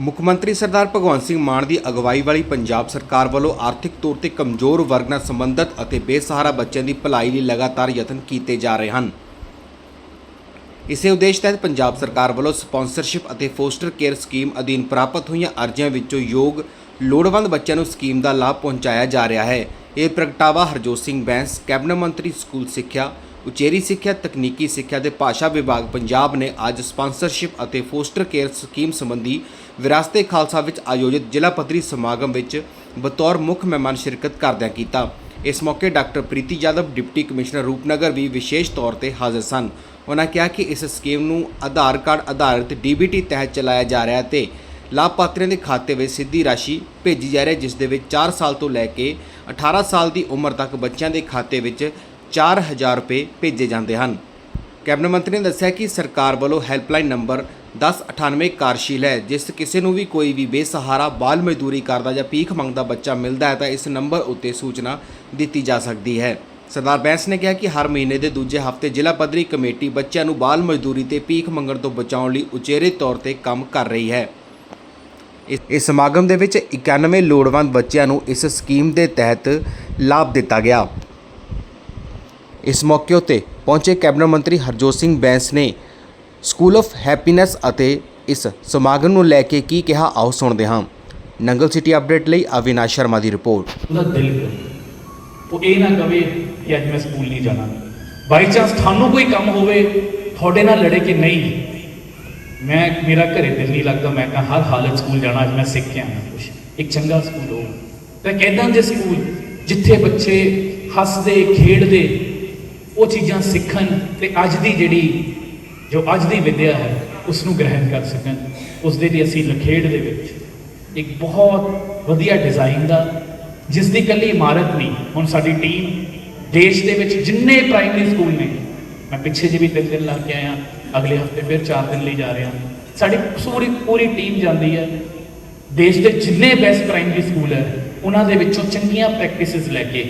ਮੁੱਖ ਮੰਤਰੀ ਸਰਦਾਰ ਭਗਵੰਤ ਸਿੰਘ ਮਾਨ ਦੀ ਅਗਵਾਈ ਵਾਲੀ ਪੰਜਾਬ ਸਰਕਾਰ ਵੱਲੋਂ ਆਰਥਿਕ ਤੌਰ ਤੇ ਕਮਜ਼ੋਰ ਵਰਗ ਨਾਲ ਸੰਬੰਧਿਤ ਅਤੇ ਬੇਸਹਾਰਾ ਬੱਚਿਆਂ ਦੀ ਭਲਾਈ ਲਈ ਲਗਾਤਾਰ ਯਤਨ ਕੀਤੇ ਜਾ ਰਹੇ ਹਨ। ਇਸੇ ਉਦੇਸ਼ ਤਹਿਤ ਪੰਜਾਬ ਸਰਕਾਰ ਵੱਲੋਂ ਸਪਾਂਸਰਸ਼ਿਪ ਅਤੇ ਫੋਸਟਰ ਕੇਅਰ ਸਕੀਮ ਅਧੀਨ ਪ੍ਰਾਪਤ ਹੋਈਆਂ ਅਰਜ਼ੀਆਂ ਵਿੱਚੋਂ ਯੋਗ, ਲੋੜਵੰਦ ਬੱਚਿਆਂ ਨੂੰ ਸਕੀਮ ਦਾ ਲਾਭ ਪਹੁੰਚਾਇਆ ਜਾ ਰਿਹਾ ਹੈ। ਇਹ ਪ੍ਰਗਟਾਵਾ ਹਰਜੋਤ ਸਿੰਘ ਬੈਂਸ, ਕੈਬਨਿਟ ਮੰਤਰੀ, ਸਕੂਲ ਸਿੱਖਿਆ ਉਚੇਰੀ ਸਿੱਖਿਆ, ਤਕਨੀਕੀ ਸਿੱਖਿਆ ਤੇ ਭਾਸ਼ਾ ਵਿਭਾਗ ਪੰਜਾਬ ਨੇ ਅੱਜ ਸਪਾਂਸਰਸ਼ਿਪ ਅਤੇ ਫੋਸਟਰ ਕੇਅਰ ਸਕੀਮ ਸੰਬੰਧੀ ਵਿਰਾਸਤੇ ਖਾਲਸਾ ਵਿੱਚ ਆਯੋਜਿਤ ਜ਼ਿਲ੍ਹਾ ਪੱਧਰੀ ਸਮਾਗਮ ਵਿੱਚ ਬਤੌਰ ਮੁੱਖ ਮਹਿਮਾਨ ਸ਼ਿਰਕਤ ਕਰਦਿਆਂ ਕੀਤਾ। ਇਸ ਮੌਕੇ doctor Preeti Yadav, deputy commissioner Rupnagar ਵੀ ਵਿਸ਼ੇਸ਼ ਤੌਰ ਤੇ ਹਾਜ਼ਰ ਸਨ। ਉਹਨਾਂ ਕਿਹਾ ਕਿ ਇਸ ਸਕੀਮ ਨੂੰ ਆਧਾਰ ਕਾਰਡ ਆਧਾਰਿਤ ਡੀਬੀਟੀ ਤਹਿਤ ਚਲਾਇਆ ਜਾ ਰਿਹਾ ਹੈ ਤੇ ਲਾਭਪਾਤਰੀਆਂ ਦੇ ਖਾਤੇ ਵਿੱਚ ਸਿੱਧੀ ਰਾਸ਼ੀ ਭੇਜੀ ਜਾ ਰਹੀ ਹੈ, ਜਿਸ ਦੇ ਵਿੱਚ 4 ਸਾਲ ਤੋਂ ਲੈ ਕੇ 18 ਸਾਲ ਦੀ ਉਮਰ ਤੱਕ ਬੱਚਿਆਂ ਦੇ ਖਾਤੇ ਵਿੱਚ 4000 ਰੁਪਏ ਭੇਜੇ ਜਾਂਦੇ ਹਨ। ਕੈਬਨਿਟ ਮੰਤਰੀ ਨੇ ਦੱਸਿਆ ਕਿ ਸਰਕਾਰ ਵੱਲੋਂ ਹੈਲਪਲਾਈਨ ਨੰਬਰ 1098 ਕਾਰਸ਼ੀਲ ਹੈ। ਜਿਸ ਕਿਸੇ ਨੂੰ ਵੀ ਕੋਈ ਵੀ ਬੇਸਹਾਰਾ, ਬਾਲ ਮਜ਼ਦੂਰੀ ਕਰਦਾ ਜਾਂ ਭੀਖ ਮੰਗਦਾ ਬੱਚਾ ਮਿਲਦਾ ਹੈ, ਤਾਂ ਇਸ ਨੰਬਰ ਉੱਤੇ ਸੂਚਨਾ ਦਿੱਤੀ ਜਾ ਸਕਦੀ ਹੈ। ਸਰਦਾਰ ਬੈਂਸ ਨੇ ਕਿਹਾ ਕਿ ਹਰ ਮਹੀਨੇ ਦੇ ਦੂਜੇ ਹਫ਼ਤੇ ਜ਼ਿਲ੍ਹਾ ਪੱਧਰੀ ਕਮੇਟੀ ਬੱਚਿਆਂ ਨੂੰ ਬਾਲ ਮਜ਼ਦੂਰੀ ਤੇ ਭੀਖ ਮੰਗਣ ਤੋਂ ਬਚਾਉਣ ਲਈ ਉਚੇਰੇ ਤੌਰ ਤੇ ਕੰਮ ਕਰ ਰਹੀ ਹੈ। ਇਸ ਇਸ ਸਮਾਗਮ ਦੇ ਵਿੱਚ 91 ਲੋੜਵੰਦ ਬੱਚਿਆਂ ਨੂੰ ਇਸ ਸਕੀਮ ਦੇ ਤਹਿਤ ਲਾਭ ਦਿੱਤਾ ਗਿਆ। ਇਸ ਮੌਕੇ ਉੱਤੇ ਪਹੁੰਚੇ ਕੈਬਨਿਟ ਮੰਤਰੀ ਹਰਜੋਤ ਸਿੰਘ ਬੈਂਸ ਨੇ ਸਕੂਲ ਆਫ ਹੈਪੀਨੈਸ ਅਤੇ ਇਸ ਸਮਾਗਮ ਨੂੰ ਲੈ ਕੇ ਕੀ ਕਿਹਾ, ਆਓ ਸੁਣਦੇ ਹਾਂ। ਨੰਗਲ ਸਿਟੀ ਅਪਡੇਟ ਲਈ ਅਵਿਨਾਸ਼ ਸ਼ਰਮਾ ਦੀ ਰਿਪੋਰਟ। ਉਹਦਾ ਦਿਲ ਕਰੇ। ਉਹ ਇਹ ਨਾ ਕਵੇ ਕਿ ਅੱਜ ਮੈਂ ਸਕੂਲ ਨਹੀਂ ਜਾਣਾ। ਬਾਈ ਚਾਂਸ ਤੁਹਾਨੂੰ ਕੋਈ ਕੰਮ ਹੋਵੇ, ਤੁਹਾਡੇ ਨਾਲ ਲੜੇ ਕਿ ਨਹੀਂ? ਮੈਂ, ਮੇਰਾ ਘਰੇ ਦਿਲ ਨਹੀਂ ਲੱਗਦਾ। ਮੈਂ ਤਾਂ ਹਰ ਹਾਲਤ ਸਕੂਲ ਜਾਣਾ, ਅੱਜ ਮੈਂ ਸਿੱਖ ਕੇ ਆਣਾ ਕੁਛ। ਇੱਕ ਚੰਗਾ ਸਕੂਲ ਹੋ ਤਾਂ ਕਹਿੰਦਾ ਜੇ ਸਕੂਲ ਜਿੱਥੇ ਬੱਚੇ ਹੱਸਦੇ, ਖੇਡਦੇ ਉਹ ਚੀਜ਼ਾਂ ਸਿੱਖਣ ਤੇ ਅੱਜ ਦੀ ਜਿਹੜੀ, ਜੋ ਅੱਜ ਦੀ ਵਿਦਿਆ ਹੈ ਉਸ ਨੂੰ ਗ੍ਰਹਿਣ ਕਰ ਸਕਣ। ਉਸ ਦੇ ਲਈ ਅਸੀਂ ਲਖੇੜ ਦੇ ਵਿੱਚ ਇੱਕ ਬਹੁਤ ਵਧੀਆ ਡਿਜ਼ਾਈਨ ਦਾ ਜਿਸ ਦੀ ਕੱਲੀ ਇਮਾਰਤ ਨਹੀਂ, ਹੁਣ ਸਾਡੀ ਟੀਮ ਦੇਸ਼ ਦੇ ਵਿੱਚ ਜਿੰਨੇ ਪ੍ਰਾਇਮਰੀ ਸਕੂਲ ਨੇ, ਮੈਂ ਪਿੱਛੇ ਜਿਹੇ ਵੀ ਤਿੰਨ ਦਿਨ ਲਾ ਕੇ ਆਇਆ, ਅਗਲੇ ਹਫ਼ਤੇ ਫਿਰ ਚਾਰ ਦਿਨ ਲਈ ਜਾ ਰਿਹਾ। ਸਾਡੀ ਪੂਰੀ ਪੂਰੀ ਟੀਮ ਜਾਂਦੀ ਹੈ। ਦੇਸ਼ ਦੇ ਜਿੰਨੇ ਬੈਸਟ ਪ੍ਰਾਇਮਰੀ ਸਕੂਲ ਹੈ, ਉਹਨਾਂ ਦੇ ਵਿੱਚੋਂ ਚੰਗੀਆਂ ਪ੍ਰੈਕਟਿਸਿਸ ਲੈ ਕੇ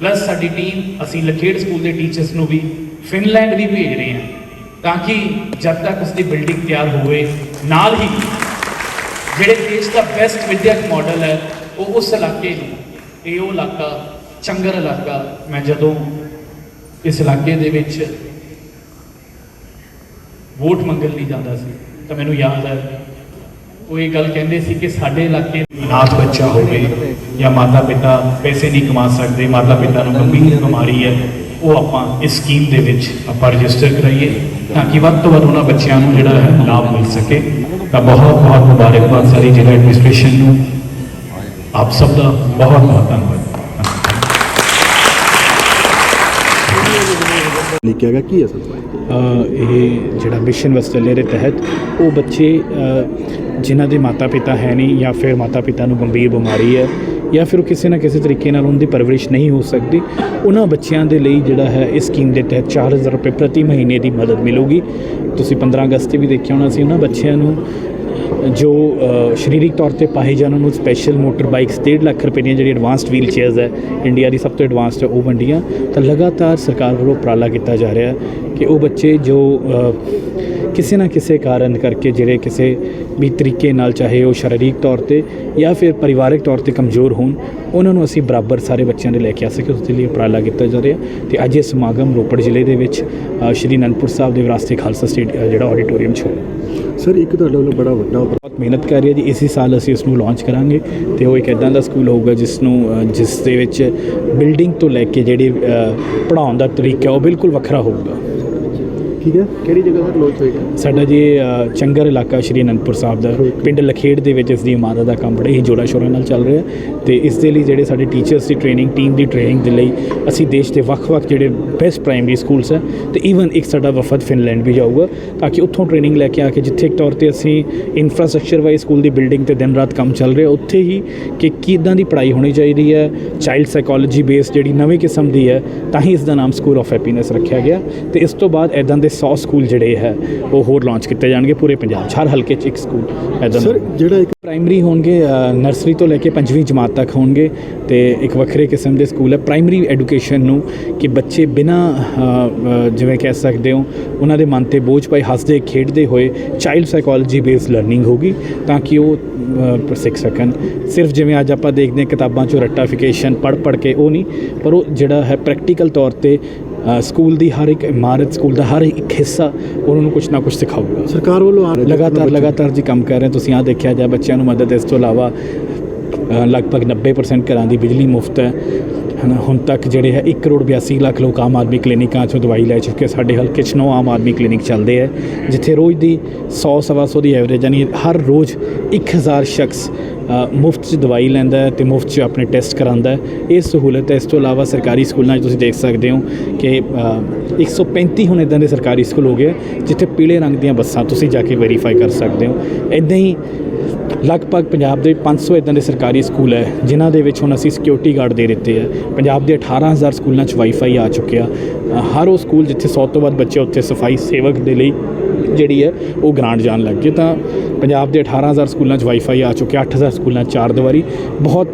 ਪਲੱਸ ਸਾਡੀ ਟੀਮ ਅਸੀਂ ਲਖੇੜ ਸਕੂਲ ਦੇ ਟੀਚਰਸ ਨੂੰ ਵੀ ਫਿਨਲੈਂਡ ਵੀ ਭੇਜ ਰਹੇ ਹਾਂ ਤਾਂ ਕਿ ਜਦ ਤੱਕ ਉਸ ਦੀ ਬਿਲਡਿੰਗ ਤਿਆਰ ਹੋਵੇ, ਨਾਲ ਹੀ ਜਿਹੜੇ ਦੇਸ਼ ਦਾ ਬੈਸਟ ਵਿਦਿਅਕ ਮਾਡਲ ਹੈ, ਉਹ ਉਸ ਇਲਾਕੇ ਨੂੰ, ਇਹ ਉਹ ਇਲਾਕਾ, ਚੰਗਰ ਇਲਾਕਾ, ਮੈਂ ਜਦੋਂ ਇਸ ਇਲਾਕੇ ਦੇ ਵਿੱਚ ਵੋਟ ਮੰਗਣ ਲਈ ਜਾਂਦਾ ਸੀ, ਤਾਂ ਮੈਨੂੰ ਯਾਦ ਹੈ, ਉਹ ਇਹ ਗੱਲ ਕਹਿੰਦੇ ਸੀ ਕਿ ਸਾਡੇ ਇਲਾਕੇ ਅਨਾਥ ਬੱਚਾ ਹੋਵੇ ਜਾਂ ਮਾਤਾ ਪਿਤਾ ਪੈਸੇ ਨਹੀਂ ਕਮਾ ਸਕਦੇ ਮਾਤਾ ਪਿਤਾ ਨੂੰ ਗੰਭੀਰ ਬਿਮਾਰੀ ਹੈ ਉਹ ਆਪਾਂ ਇਸ ਸਕੀਮ ਦੇ ਵਿੱਚ ਆਪਾਂ ਰਜਿਸਟਰ ਕਰਾਈਏ ਤਾਂ ਕਿ ਵੱਧ ਤੋਂ ਵੱਧ ਉਹਨਾਂ ਬੱਚਿਆਂ ਨੂੰ ਜਿਹੜਾ ਹੈ ਲਾਭ ਮਿਲ ਸਕੇ। ਤਾਂ ਬਹੁਤ ਬਹੁਤ ਮੁਬਾਰਕਬਾਦ ਸਾਰੀ ਜ਼ਿਲ੍ਹਾ ਐਡਮਿਨਿਸਟ੍ਰੇਸ਼ਨ ਨੂੰ। ਆਪ ਸਭ ਦਾ ਬਹੁਤ ਬਹੁਤ ਧੰਨਵਾਦ। ਲਿਖਿਆ ਗਿਆ ਕੀ ਹੈ ਸਰ? ਇਹ ਜਿਹੜਾ ਮਿਸ਼ਨ ਵਸਟਲੇ ਦੇ ਤਹਿਤ ਉਹ ਬੱਚੇ ਜਿਨ੍ਹਾਂ ਦੇ ਮਾਤਾ-ਪਿਤਾ ਹੈ ਨਹੀਂ ਜਾਂ ਫਿਰ ਮਾਤਾ-ਪਿਤਾ ਨੂੰ ਗੰਭੀਰ ਬਿਮਾਰੀ ਹੈ ਜਾਂ ਫਿਰ ਉਹ ਕਿਸੇ ਨਾ ਕਿਸੇ ਤਰੀਕੇ ਨਾਲ ਉਹਨਾਂ ਦੀ ਪਰਵਰਿਸ਼ ਨਹੀਂ ਹੋ ਸਕਦੀ ਉਹਨਾਂ ਬੱਚਿਆਂ ਦੇ ਲਈ ਜਿਹੜਾ ਹੈ ਇਸ ਸਕੀਮ ਦੇ ਤਹਿਤ 4000 ਰੁਪਏ ਪ੍ਰਤੀ ਮਹੀਨੇ ਦੀ ਮਦਦ ਮਿਲੂਗੀ। ਤੁਸੀਂ 15 ਅਗਸਤ ਤੇ ਵੀ ਦੇਖਿਆ ਹੋਣਾ ਸੀ ਉਹਨਾਂ ਬੱਚਿਆਂ ਨੂੰ ਜੋ ਅ, ਸਰੀਰਕ ਤੌਰ ਤੇ ਪਾਏ ਜਾਣ ਨੂੰ ਸਪੈਸ਼ਲ ਮੋਟਰ ਬਾਈਕਸ 1.5 ਲੱਖ ਰੁਪਏ ਦੀਆਂ ਜਿਹੜੀ ਐਡਵਾਂਸਡ ਵੀਲ ਚੇਅਰਸ ਹੈ ਇੰਡੀਆ ਦੀ ਸਭ ਤੋਂ ਐਡਵਾਂਸਡ ਹੈ ਉਹ ਵੰਡੀਆਂ। ਤਾਂ ਲਗਾਤਾਰ ਸਰਕਾਰ ਵੱਲੋਂ ਉਪਰਾਲਾ ਕੀਤਾ ਜਾ ਰਿਹਾ ਕਿ ਉਹ ਬੱਚੇ ਜੋ ਕਿਸੇ ਨਾ ਕਿਸੇ ਕਾਰਨ ਕਰਕੇ ਜਿਹੜੇ ਕਿਸੇ ਵੀ ਤਰੀਕੇ ਨਾਲ ਚਾਹੇ ਉਹ ਸਰੀਰਕ ਤੌਰ ਤੇ ਜਾਂ ਫਿਰ ਪਰਿਵਾਰਕ ਤੌਰ ਤੇ ਕਮਜ਼ੋਰ ਹੋਣ ਉਹਨਾਂ ਨੂੰ ਅਸੀਂ ਬਰਾਬਰ ਸਾਰੇ ਬੱਚਿਆਂ ਦੇ ਲੈ ਕੇ ਆ ਸਕੇ ਉਸ ਦੇ ਲਈ ਉਪਰਾਲਾ ਕੀਤਾ ਜਾ ਰਿਹਾ। ਤੇ ਅੱਜ ਇਹ ਸਮਾਗਮ ਰੋਪੜ ਜ਼ਿਲ੍ਹੇ ਦੇ ਵਿੱਚ ਸ਼੍ਰੀ ਅਨੰਦਪੁਰ ਸਾਹਿਬ ਦੇ ਵਿਰਾਸਤੇ ਖਾਲਸਾ ਸਟੇਟ ਜਿਹੜਾ ਆਡੀਟੋਰੀਅਮ 'ਚ ਹੋਇਆ। ਸਰ ਇੱਕ ਤੁਹਾਡੇ ਵੱਲੋਂ ਬੜਾ ਵੱਡਾ ਬਹੁਤ ਮਿਹਨਤ ਕਰ ਰਹੀ ਹੈ ਜੀ। ਇਸੇ ਸਾਲ ਅਸੀਂ ਇਸ ਨੂੰ ਲਾਂਚ ਕਰਾਂਗੇ ਤੇ ਉਹ ਇੱਕ ਇਦਾਂ ਦਾ ਸਕੂਲ ਹੋਊਗਾ ਜਿਸ ਨੂੰ ਜਿਸ ਦੇ ਵਿੱਚ ਬਿਲਡਿੰਗ ਤੋਂ ਲੈ ਕੇ ਜਿਹੜੀ ਪੜਾਉਣ ਦਾ ਤਰੀਕਾ ਉਹ ਬਿਲਕੁਲ ਵੱਖਰਾ ਹੋਊਗਾ। ਠੀਕ ਹੈ? ਕਿਹੜੀ ਜਗ੍ਹਾ ਤੇ ਲਾਂਚ ਹੋਏਗਾ ਸਾਡਾ ਜੀ ਅ, ਚੰਗਰ ਇਲਾਕਾ ਸ਼੍ਰੀ ਅਨੰਦਪੁਰ ਸਾਹਿਬ ਦਾ। ਪਿੰਡ ਲਖੇੜ ਦੇ ਵਿੱਚ ਇਸ ਦੀ ਇਮਾਰਤ ਦਾ ਕੰਮ ਬੜੇ ਹੀ ਜੋੜਾ ਸ਼ੋਰਾਂ ਨਾਲ ਚੱਲ ਰਿਹਾ ਤੇ ਇਸ ਦੇ ਲਈ ਜਿਹੜੇ ਸਾਡੇ ਟੀਚਰਸ ਦੀ ਟ੍ਰੇਨਿੰਗ ਟੀਮ ਦੀ ਟ੍ਰੇਨਿੰਗ ਦੇ ਲਈ ਅਸੀਂ ਦੇਸ਼ ਦੇ ਵੱਖ-ਵੱਖ ਜਿਹੜੇ ਬੈਸਟ ਪ੍ਰਾਇਮਰੀ ਸਕੂਲਸ ਹੈ ਤੇ ਈਵਨ ਇੱਕ ਸਾਡਾ ਵਫਦ ਫਿਨਲੈਂਡ ਵੀ ਜਾਊਗਾ ਤਾਂ ਕਿ ਉੱਥੋਂ ਟ੍ਰੇਨਿੰਗ ਲੈ ਕੇ ਆ ਕੇ ਜਿੱਥੇ ਇੱਕ ਤੌਰ ਤੇ ਅਸੀਂ ਇਨਫਰਾਸਟ੍ਰਕਚਰ ਵਾਈਜ਼ ਸਕੂਲ ਦੀ ਬਿਲਡਿੰਗ ਤੇ ਦਿਨ ਰਾਤ ਕੰਮ ਚੱਲ ਰਿਹਾ ਉੱਥੇ ਹੀ ਕਿ ਕਿੱਦਾਂ ਦੀ ਪੜ੍ਹਾਈ ਹੋਣੀ ਚਾਹੀਦੀ ਹੈ ਚਾਈਲਡ ਸਾਈਕੋਲੋਜੀ ਬੇਸ ਜਿਹੜੀ ਨਵੀਂ ਕਿਸਮ ਦੀ ਹੈ ਤਾਂ ਹੀ ਇਸ ਦਾ ਨਾਮ ਸਕੂਲ ਆਫ ਹੈਪੀਨੈਸ ਰੱਖਿਆ ਗਿਆ ਤੇ ਇਸ ਤੋਂ ਬਾਅਦ ਐਦਾਂ ਦੇ 100 ਸਕੂਲ ਜਿਹੜੇ ਹੈ ਉਹ ਹੋਰ ਲਾਂਚ ਕੀਤੇ ਜਾਣਗੇ ਪੂਰੇ ਪੰਜਾਬ 'ਚ। ਹਰ ਹਲਕੇ 'ਚ ਇੱਕ ਸਕੂਲ ਐਦਾਂ ਸਰ ਜਿਹੜਾ ਇੱਕ ਪ੍ਰਾਇਮਰੀ ਹੋਣਗੇ ਨਰਸਰੀ ਤੋਂ ਲੈ ਕੇ ਪੰਜਵੀਂ ਜਮਾਤ ਤੱਕ ਹੋਣਗੇ ਤੇ ਇੱਕ ਵੱਖਰੇ ਕਿਸਮ ਦੇ ਸਕੂਲ ਹੈ। ਪ੍ਰਾਇਮਰੀ ਐਜੂਕੇਸ਼ਨ ਨੂੰ ਕਿ ਬੱਚੇ ਬਿਨਾ ਜਿਵੇਂ ਕਹਿ ਸਕਦੇ ਹੋ ਉਹਨਾਂ ਦੇ ਮਨ ਤੇ ਬੋਝ ਪਾਈ ਹੱਸਦੇ ਖੇਡਦੇ ਹੋਏ ਚਾਈਲਡ ਸਾਈਕੋਲੋਜੀ ਬੇਸਡ ਲਰਨਿੰਗ ਹੋਗੀ ਤਾਂ ਕਿ ਉਹ ਸਿੱਖ ਸਕਣ। ਸਿਰਫ ਜਿਵੇਂ ਅੱਜ ਆਪਾਂ ਦੇਖਦੇ ਹਾਂ ਕਿਤਾਬਾਂ 'ਚੋਂ ਰੱਟਾਫਿਕੇਸ਼ਨ ਪੜ੍ਹ ਪੜ੍ਹ ਕੇ ਉਹ ਨਹੀਂ ਪਰ ਉਹ ਜਿਹੜਾ ਹੈ ਪ੍ਰੈਕਟੀਕਲ ਤੌਰ ਤੇ ਸਕੂਲ ਦੀ ਹਰ ਇੱਕ ਇਮਾਰਤ ਸਕੂਲ ਦਾ ਹਰ ਇੱਕ ਹਿੱਸਾ ਉਹਨਾਂ ਨੂੰ ਕੁਝ ਨਾ ਕੁਝ ਸਿਖਾਊਗਾ। ਸਰਕਾਰ ਵੱਲੋਂ ਆ ਰਿਹਾ ਲਗਾਤਾਰ ਲਗਾਤਾਰ ਜੀ ਕੰਮ ਕਰ ਰਹੇ ਤੁਸੀਂ ਆ ਦੇਖਿਆ ਜਾ ਬੱਚਿਆਂ ਨੂੰ ਮਦਦ ਇਸ ਤੋਂ ਇਲਾਵਾ ਲਗਭਗ 90% ਘਰਾਂ ਦੀ ਬਿਜਲੀ ਮੁਫਤ ਹੈ। ਹਨਾ ਹੁਣ ਤੱਕ ਜਿਹੜੇ ਹੈ 1 ਕਰੋੜ 82 ਲੱਖ ਲੋਕ ਆਮ ਆਦਮੀ ਕਲੀਨਿਕਾਂ 'ਚੋਂ ਦਵਾਈ ਲੈ ਚੁੱਕੇ ਸਾਡੇ ਹਲਕੇ 'ਚ ਨੌ ਆਮ ਆਦਮੀ ਕਲੀਨਿਕ ਚੱਲਦੇ ਹੈ ਜਿੱਥੇ ਰੋਜ਼ ਦੀ 100 ਸਵਾ ਸੌ ਦੀ ਐਵਰੇਜ ਯਾਨੀ ਹਰ ਰੋਜ਼ 1000 ਸ਼ਖਸ ਮੁਫਤ 'ਚ ਦਵਾਈ ਲੈਂਦਾ ਹੈ ਤੇ ਮੁਫਤ 'ਚ ਆਪਣੇ ਟੈਸਟ ਕਰਾਉਂਦਾ ਇਹ ਸਹੂਲਤ ਹੈ। ਇਸ ਤੋਂ ਇਲਾਵਾ ਸਰਕਾਰੀ ਸਕੂਲਾਂ 'ਚ ਤੁਸੀਂ ਦੇਖ ਸਕਦੇ ਹੋ ਕਿ ਅ, 135 ਹੁਣ ਇਦਾਂ ਦੇ ਸਰਕਾਰੀ ਸਕੂਲ ਹੋ ਗਏ ਜਿੱਥੇ ਪੀਲੇ ਰੰਗ ਦੀਆਂ ਬੱਸਾਂ ਤੁਸੀਂ ਜਾ ਕੇ ਵੈਰੀਫਾਈ ਕਰ ਸਕਦੇ ਹੋ। ਇਦਾਂ ਹੀ ਲਗਭਗ ਪੰਜਾਬ ਦੇ 500 ਇਦਾਂ ਦੇ ਸਰਕਾਰੀ ਸਕੂਲ ਹੈ, ਜਿਨ੍ਹਾਂ ਦੇ ਵਿੱਚ ਹੁਣ ਅਸੀਂ ਸਿਕਿਉਰਿਟੀ ਗਾਰਡ ਦੇ ਦਿੱਤੇ ਹੈ ਪੰਜਾਬ ਦੇ 18000 ਸਕੂਲਾਂ 'ਚ ਵਾਈਫਾਈ ਆ ਚੁੱਕਿਆ। ਹਰ ਉਹ ਸਕੂਲ ਜਿੱਥੇ 100 ਤੋਂ ਵੱਧ ਬੱਚੇ ਉੱਥੇ ਸਫ਼ਾਈ ਸੇਵਕ ਦੇ ਲਈ ਜਿਹੜੀ ਹੈ, ਉਹ ਗ੍ਰਾਂਟ ਜਾਣ ਲੱਗ ਗਈ ਤਾਂ ਪੰਜਾਬ ਦੇ 18000 ਸਕੂਲਾਂ 'ਚ ਵਾਈਫਾਈ ਆ ਚੁੱਕਿਆ 8000 ਸਕੂਲਾਂ 'ਚ ਚਾਰ ਦੀਵਾਰੀ। ਬਹੁਤ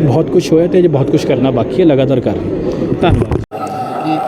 ਬਹੁਤ ਕੁਝ ਹੋਇਆ ਤੇ ਅਜੇ ਬਹੁਤ ਕੁਝ ਕਰਨਾ ਬਾਕੀ ਹੈ, ਲਗਾਤਾਰ ਕਰ ਰਹੇ ਧੰਨਵਾਦ। ਇਹ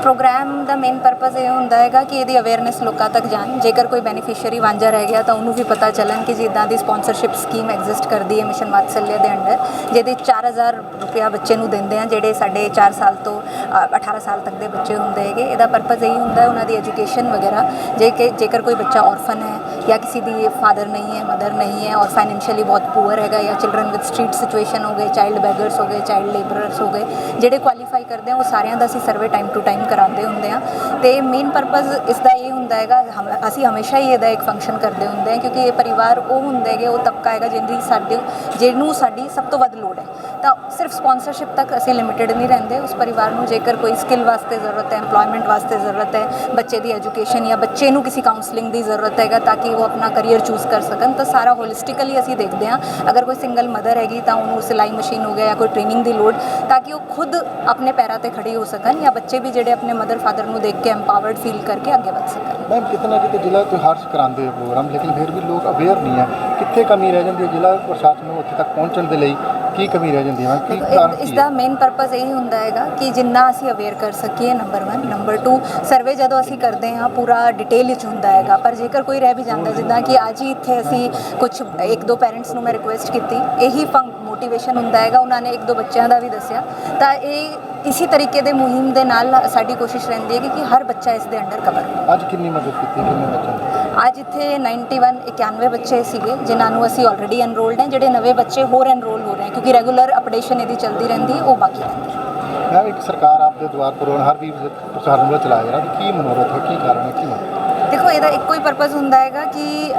ਪ੍ਰੋਗਰਾਮ ਦਾ ਮੇਨ ਪਰਪਸ ਇਹ ਹੁੰਦਾ ਹੈਗਾ ਕਿ ਇਹਦੀ ਅਵੇਅਰਨੈਸ ਲੋਕਾਂ ਤੱਕ ਜਾਣ। ਜੇਕਰ ਕੋਈ ਬੈਨੀਫੀਸ਼ੀਅਰੀ ਵਾਂਝਾ ਰਹਿ ਗਿਆ ਤਾਂ ਉਹਨੂੰ ਵੀ ਪਤਾ ਚੱਲਣ ਕਿ ਜਿੱਦਾਂ ਦੀ ਸਪਾਂਸਰਸ਼ਿਪ ਸਕੀਮ ਐਗਜ਼ਿਸਟ ਕਰਦੀ ਹੈ ਮਿਸ਼ਨ ਵਾਤਸല്ਯ ਦੇ ਅੰਡਰ ਜਿਹਦੇ 'ਚ 4000 ਰੁਪਇਆ ਬੱਚੇ ਨੂੰ ਦਿੰਦੇ ਆ ਜਿਹੜੇ ਸਾਡੇ 4 ਸਾਲ ਤੋਂ ਅ, 18 ਸਾਲ ਤੱਕ ਦੇ ਬੱਚੇ ਹੁੰਦੇ ਹੈਗੇ। ਇਹਦਾ ਪਰਪਸ ਇਹੀ ਹੁੰਦਾ ਉਹਨਾਂ ਦੀ ਐਜੂਕੇਸ਼ਨ ਵਗੈਰਾ। ਜੇ ਕਿ ਜੇਕਰ ਕੋਈ ਬੱਚਾ ਔਰਫਨ ਹੈ या किसी भी फादर नहीं है मदर नहीं है और ਫਾਈਨੈਂਸ਼ੀਅਲੀ ਬਹੁਤ ਪੂਅਰ ਹੈਗਾ ਜਾਂ ਚਿਲड्रन ਵਿਦ ਸਟਰੀਟ ਸਿਚੁਏਸ਼ਨ ਹੋ ਗਏ ਚਾਈਲਡ ਬੈਗਰਸ ਹੋ ਗਏ ਚਾਈਲਡ ਲੇਬਰਰਸ ਹੋ ਗਏ ਜਿਹੜੇ ਕੁਆਲੀਫਾਈ ਕਰਦੇ ਆ ਉਹ ਸਾਰਿਆਂ ਦਾ ਅਸੀਂ ਸਰਵੇ ਟਾਈਮ ਟੂ ਟਾਈਮ ਕਰਾਉਂਦੇ ਹੁੰਦੇ ਆ ਤੇ ਮੇਨ ਪਰਪਸ ਇਸ ਦਾ ਇਹ ਹੁੰਦਾ ਹੈਗਾ ਅਸੀਂ ਹਮੇਸ਼ਾ ਹੀ ਇਹਦਾ ਇੱਕ ਫੰਕਸ਼ਨ ਕਰਦੇ ਹੁੰਦੇ ਆ ਕਿਉਂਕਿ ਇਹ ਪਰਿਵਾਰ ਉਹ ਹੁੰਦੇ ਹੈਗੇ ਉਹ ਤਬਕਾ ਹੈਗਾ ਜਿਹਦੀ ਸਾਡੇ ਜਿਹਨੂੰ ਸਾਡੀ ਸਭ ਤੋਂ ਵੱਧ ਲੋੜ ਹੈ ਤਾਂ ਸਿਰਫ ਸਪਾਂਸਰਸ਼ਿਪ ਤੱਕ ਅਸੀਂ ਲਿਮਿਟਿਡ ਨਹੀਂ ਰਹਿੰਦੇ ਉਸ ਪਰਿਵਾਰ ਨੂੰ ਜੇਕਰ ਕੋਈ ਸਕਿੱਲ ਵਾਸਤੇ ਜ਼ਰੂਰਤ ਹੈ ਏਮਪਲੋਇਮੈਂਟ ਵਾਸਤੇ ਜ਼ਰੂਰਤ ਹੈ ਬੱਚੇ ਦੀ ਐਜੂਕੇਸ਼ਨ ਜਾਂ ਬੱਚੇ ਨੂੰ ਕਿਸੇ ਕਾਉਂਸਲਿੰਗ ਦੀ ਜ਼ਰੂਰਤ ਹੈਗਾ ਤਾਂ ਕਿ ਉਹ ਆਪਣਾ ਕਰੀਅਰ ਚੂਜ਼ ਕਰ ਸਕਣ, ਤਾਂ ਸਾਰਾ ਹੋਲਿਸਟਿਕਲੀ ਅਸੀਂ ਦੇਖਦੇ ਹਾਂ। ਅਗਰ ਕੋਈ ਸਿੰਗਲ ਮਦਰ ਹੈਗੀ, ਤਾਂ ਉਹਨੂੰ ਸਿਲਾਈ ਮਸ਼ੀਨ ਹੋ ਗਿਆ ਜਾਂ ਕੋਈ ਟ੍ਰੇਨਿੰਗ ਦੀ ਲੋੜ, ਤਾਂ ਕਿ ਉਹ ਖੁਦ ਆਪਣੇ ਪੈਰਾਂ ਤੇ ਖੜੀ ਹੋ ਸਕਣ ਜਾਂ ਬੱਚੇ ਵੀ ਜਿਹੜੇ ਆਪਣੇ ਮਦਰ ਫਾਦਰ ਨੂੰ ਦੇਖ ਕੇ ਐਮਪਾਵਰਡ ਫੀਲ ਕਰਕੇ ਅੱਗੇ ਵਧ ਸਕਣ। ਮੈਮ ਕਿਤਨਾ ਕਿਤੇ ਜ਼ਿਲ੍ਹਾ ਤਿਉਹਾਰ ਹਰਸ ਕਰਾਉਂਦੇ ਹੋ ਪ੍ਰੋਗਰਾਮ ਲੇਕਿਨ ਫਿਰ ਵੀ ਲੋਕ ਅਵੇਅਰ ਨਹੀਂ ਹੈ ਕਿੱਥੇ ਕਮੀ ਰਹਿ ਜਾਂਦੀ ਹੈ ਜ਼ਿਲ੍ਹਾ ਪ੍ਰਸ਼ਾਸਨ ਨੂੰ ਉੱਥੇ ਤੱਕ ਪਹੁੰਚਣ ਦੇ ਲਈ। ਕੀ ਕਮੀ ਰਹਿ ਜਾਂਦੀ ਹੈ? ਕੀ ਕਾਰਨ ਇਸ ਕੀ ਦਾ ਮੇਨ ਪਰਪਸ ਇਹ ਹੁੰਦਾ ਹੈਗਾ ਕਿ ਜਿੰਨਾ ਅਸੀਂ ਅਵੇਅਰ ਕਰ ਸਕੀਏ ਨੰਬਰ 1 ਨੰਬਰ 2 ਸਰਵੇ ਜਦੋਂ ਅਸੀਂ ਕਰਦੇ ਹਾਂ ਪੂਰਾ ਡਿਟੇਲ ਵਿੱਚ ਹੁੰਦਾ ਹੈਗਾ। ਪਰ ਜੇਕਰ ਕੋਈ ਰਹਿ ਵੀ ਜਾਂਦਾ ਜਿੱਦਾਂ ਕਿ ਅੱਜ ਹੀ ਇੱਥੇ ਅਸੀਂ ਕੁਝ ਇੱਕ ਦੋ ਪੈਰੈਂਟਸ ਨੂੰ ਮੈਂ ਰਿਕੁਐਸਟ ਕੀਤੀ ਇਹੀ ਮੋਟੀਵੇਸ਼ਨ ਹੁੰਦਾ ਹੈਗਾ। ਉਹਨਾਂ ਨੇ ਇੱਕ ਦੋ ਬੱਚਿਆਂ ਦਾ ਵੀ ਦੱਸਿਆ। ਤਾਂ ਇਹ ਇਸੇ ਤਰੀਕੇ ਦੇ ਮੁਹਿੰਮ ਦੇ ਨਾਲ ਸਾਡੀ ਕੋਸ਼ਿਸ਼ ਰਹਿੰਦੀ ਹੈ ਕਿ ਹਰ ਬੱਚਾ ਇਸ ਦੇ ਅੰਡਰ ਕਵਰ ਅੱਜ ਕਿੰਨੀ ਮਦਦ ਕੀਤੀ ਕਿੰਨੇ ਬੱਚਿਆਂ ਅੱਜ ਇੱਥੇ 91 91 ਬੱਚੇ ਸੀਗੇ ਜਿਨ੍ਹਾਂ ਨੂੰ ਅਸੀਂ ਆਲਰੇਡੀ ਐਨਰੋਲਡ ਹੈ ਜਿਹੜੇ ਨਵੇਂ ਬੱਚੇ ਹੋਰ ਐਨਰੋਲ ਹੋ ਰਹੇ ਹੈ ਕਿਉਂਕਿ ਰੈਗੂਲਰ ਅਪਡੇਸ਼ਨ ਇਹਦੀ ਚੱਲਦੀ ਰਹਿੰਦੀ ਹੈ ਉਹ ਬਾਕੀ ਰਹਿੰਦੀ ਹੈ। ਮੈਮ ਇੱਕ ਸਰਕਾਰ ਆਪ ਦੇ ਦੁਆਰ ਪ੍ਰੋਗਰਾਮ ਹਰ ਵੀਰ ਪ੍ਰਸ਼ਾਸਨ ਵੱਲੋਂ ਚਲਾਇਆ ਜਾ ਰਿਹਾ ਕੀ ਮਨੋਰਥ ਹੈ ਕੀ ਕਾਰਨ ਹੈ ਕੀ ਮਨੋਰਥ ਦੇਖੋ ਇਹਦਾ ਇੱਕੋ ਹੀ ਪਰਪਸ ਹੁੰਦਾ ਹੈਗਾ ਕਿ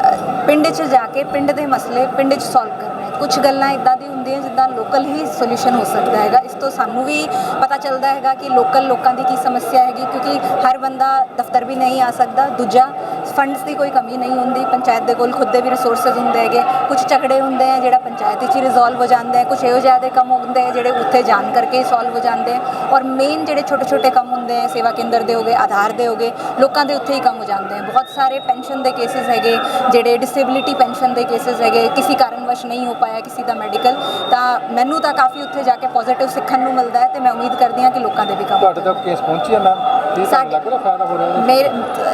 ਪਿੰਡ 'ਚ ਜਾ ਕੇ ਪਿੰਡ ਦੇ ਮਸਲੇ ਪਿੰਡ 'ਚ ਸੋਲਵ ਕਰਨੇ ਕੁਝ ਗੱਲਾਂ ਇਦਾਂ ਦੀ ਹੁੰਦੀਆਂ ਜਿੱਦਾਂ ਲੋਕਲ ਹੀ ਸੋਲੂਸ਼ਨ ਹੋ ਸਕਦਾ ਹੈਗਾ। ਇਸ ਤੋਂ ਸਾਨੂੰ ਵੀ ਪਤਾ ਚੱਲਦਾ ਹੈਗਾ ਕਿ ਲੋਕਲ ਲੋਕਾਂ ਦੀ ਕੀ ਸਮੱਸਿਆ ਹੈਗੀ ਕਿਉਂਕਿ ਹਰ ਬੰਦਾ ਦਫ਼ਤਰ ਵੀ ਨਹੀਂ ਆ ਸਕਦਾ। ਦੂਜਾ ਫੰਡਸ ਦੀ ਕੋਈ ਕਮੀ ਨਹੀਂ ਹੁੰਦੀ। ਪੰਚਾਇਤ ਦੇ ਕੋਲ ਖੁਦ ਦੇ ਵੀ ਰਿਸੋਰਸਸ ਹੁੰਦੇ ਹੈਗੇ। ਕੁਝ ਝਗੜੇ ਹੁੰਦੇ ਆ ਜਿਹੜਾ ਪੰਚਾਇਤ ਵਿੱਚ ਹੀ ਰਿਜ਼ੋਲਵ ਹੋ ਜਾਂਦੇ ਆ। ਕੁਝ ਇਹੋ ਜਿਹੇ ਦੇ ਕੰਮ ਹੁੰਦੇ ਆ ਜਿਹੜੇ ਉੱਥੇ ਜਾਣ ਕਰਕੇ ਹੀ ਸੋਲਵ ਹੋ ਜਾਂਦੇ ਆ। ਔਰ ਮੇਨ ਜਿਹੜੇ ਛੋਟੇ ਛੋਟੇ ਕੰਮ ਹੁੰਦੇ ਆ ਸੇਵਾ ਕੇਂਦਰ ਦੇ ਹੋਗੇ ਆਧਾਰ ਦੇ ਹੋਗੇ ਲੋਕਾਂ ਦੇ ਉੱਥੇ ਹੀ ਕੰਮ ਹੋ ਜਾਂਦੇ ਆ। ਬਹੁਤ ਸਾਰੇ ਪੈਨਸ਼ਨ ਦੇ ਕੇਸਿਸ ਹੈਗੇ ਜਿਹੜੇ ਡਿਸੇਬਿਲਿਟੀ ਪੈਨਸ਼ਨ ਦੇ ਕੇਸਿਸ ਹੈਗੇ। ਕਿਸੇ ਕਾਰਨਵਸ਼ ਨਹੀਂ ਹੋ ਪਾਇਆ ਕਿਸੇ ਦਾ ਮੈਡੀਕਲ ਤਾਂ ਮੈਨੂੰ ਤਾਂ ਕਾਫੀ ਉੱਥੇ ਜਾ ਕੇ ਪੋਜ਼ਿਟਿਵ ਸਿੱਖਣ ਨੂੰ ਮਿਲਦਾ ਹੈ ਤੇ ਮੈਂ ਉਮੀਦ ਕਰਦੀ ਹਾਂ ਕਿ ਲੋਕਾਂ ਦੇ ਵੀ ਕੰਮ ਤੁਹਾਡੇ ਤੱਕ ਕੇਸ ਪਹੁੰਚੀ ਹੈ ਮੈਮ? ਲੱਗ ਰਿਹਾ ਫਾਇਦਾ ਹੋ ਰਿਹਾ? ਮੇਰੇ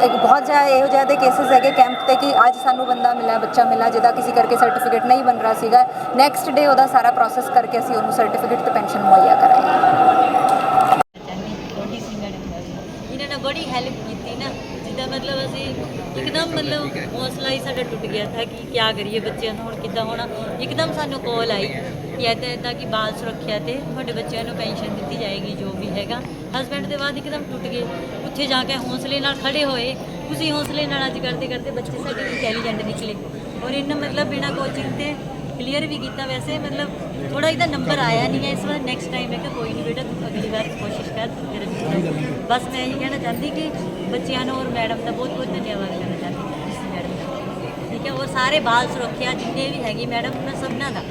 ਬਹੁਤ ਜ਼ਿਆਦਾ ਇਹੋ ਜਿਹੇ ਦੇ ਕੇਸਿਸ ਹੈਗੇ ਕੈਂਪ ਤੇ ਕਿ ਅੱਜ ਸਾਨੂੰ ਬੰਦਾ ਮਿਲਿਆ, ਬੱਚਾ ਮਿਲਿਆ, ਜਿਹਦਾ ਕਿਸੇ ਕਰਕੇ ਸਰਟੀਫਿਕੇਟ ਨਹੀਂ ਬਣ ਰਿਹਾ ਸੀਗਾ। ਨੈਕਸਟ ਡੇ ਉਹਦਾ ਸਾਰਾ ਪ੍ਰੋਸੈਸ ਕਰਕੇ ਅਸੀਂ ਉਹਨੂੰ ਸਰਟੀਫਿਕੇਟ ਤੇ ਪੈਨਸ਼ਨ ਮੁਹੱਈਆ ਕਰਾਂਗੇ ਇਹਨਾਂ ਨੇ ਬੜੀ ਹੈਲਪ ਕੀਤੀ ਨਾ, ਜਿੱਦਾਂ ਮਤਲਬ ਅਸੀਂ ਇੱਕਦਮ ਮਤਲਬ ਹੌਸਲਾ ਹੀ ਸਾਡਾ ਟੁੱਟ ਗਿਆ ਥਾ ਕਿ ਕੀ ਕਰੀਏ ਬੱਚਿਆਂ ਨੂੰ, ਹੁਣ ਕਿੱਦਾਂ ਹੋਣਾ। ਇੱਕਦਮ ਸਾਨੂੰ ਕਾਲ ਆਈ ਕਿ ਇੱਦਾਂ ਇੱਦਾਂ ਕਿ ਬਾਲ ਸੁਰੱਖਿਆ ਤੇ ਤੁਹਾਡੇ ਬੱਚਿਆਂ ਨੂੰ ਪੈਨਸ਼ਨ ਦਿੱਤੀ ਜਾਏਗੀ, ਜੋ ਵੀ ਹੈਗਾ। ਹਸਬੈਂਡ ਦੇ ਬਾਅਦ ਇੱਕਦਮ ਟੁੱਟ ਗਏ। ਉੱਥੇ ਜਾ ਕੇ ਹੌਸਲੇ ਨਾਲ ਖੜੇ ਹੋਏ। ਉਸੇ ਹੌਸਲੇ ਨਾਲ ਅੱਜ ਕਰਦੇ ਕਰਦੇ ਬੱਚੇ ਸਾਡੇ ਇੰਟੈਲੀਜੈਂਟ ਨਿਕਲੇ। ਔਰ ਇਹਨਾਂ ਮਤਲਬ ਬਿਨਾ ਕੋਚਿੰਗ ਤੇ ਕਲੀਅਰ ਵੀ ਕੀਤਾ ਵੈਸੇ, ਮਤਲਬ ਥੋੜਾ ਇਹਦਾ ਨੰਬਰ ਆਇਆ ਨਹੀਂ ਹੈ ਇਸ ਵਾਰ। ਨੈਕਸਟ ਟਾਈਮ ਹੈ ਕਿ ਕੋਈ ਨਹੀਂ ਬੇਟਾ, ਤੂੰ ਅਗਲੀ ਵਾਰ ਕੋਸ਼ਿਸ਼ ਕਰ ਤੇਰਾ ਜ਼ਰੂਰ ਬਸ ਮੈਂ ਇਹ ਕਹਿਣਾ ਚਾਹੁੰਦੀ ਕਿ ਬੱਚਿਆਂ ਨੂੰ ਔਰ ਮੈਡਮ ਦਾ ਬਹੁਤ ਬਹੁਤ ਧੰਨਵਾਦ ਕਰਨਾ ਚਾਹੁੰਦੀ ਮੈਡਮ ਦਾ। ਠੀਕ ਹੈ, ਔਰ ਸਾਰੇ ਬਾਲ ਸੁਰੱਖਿਆ ਜਿੰਨੇ ਵੀ ਹੈਗੇ ਮੈਡਮ ਉਹਨਾਂ ਸਭਨਾਂ ਦਾ।